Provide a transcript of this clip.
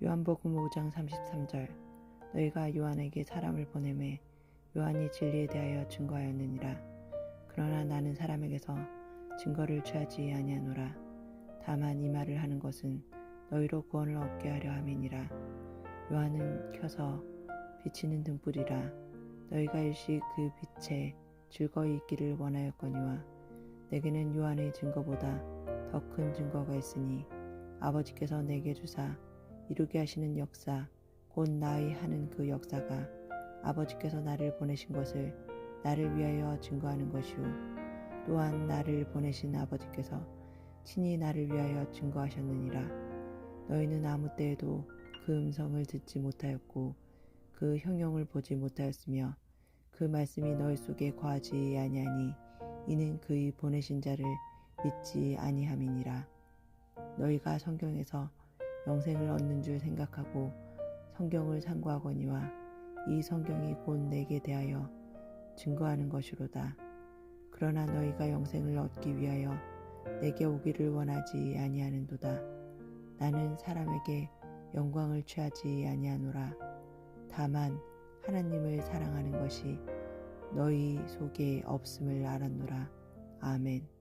요한복음 5장 33절. 너희가 요한에게 사람을 보내매 요한이 진리에 대하여 증거하였느니라. 그러나 나는 사람에게서 증거를 취하지 아니하노라. 다만 이 말을 하는 것은 너희로 구원을 얻게 하려 함이니라. 요한은 켜서 비치는 등불이라. 너희가 일시 그 빛에 즐거이 있기를 원하였거니와 내게는 요한의 증거보다 더 큰 증거가 있으니 아버지께서 내게 주사 이루게 하시는 역사 곧 나의 하는 그 역사가 아버지께서 나를 보내신 것을 나를 위하여 증거하는 것이요. 또한 나를 보내신 아버지께서 친히 나를 위하여 증거하셨느니라. 너희는 아무 때에도 그 음성을 듣지 못하였고 그 형용을 보지 못하였으며 그 말씀이 너희 속에 거하지 아니하니 이는 그의 보내신 자를 믿지 아니함이니라. 너희가 성경에서 영생을 얻는 줄 생각하고 성경을 상고하거니와 이 성경이 곧 내게 대하여 증거하는 것이로다. 그러나 너희가 영생을 얻기 위하여 내게 오기를 원하지 아니하는도다. 나는 사람에게 영광을 취하지 아니하노라. 다만 하나님을 사랑하는 것이 너희 속에 없음을 알았노라. 아멘.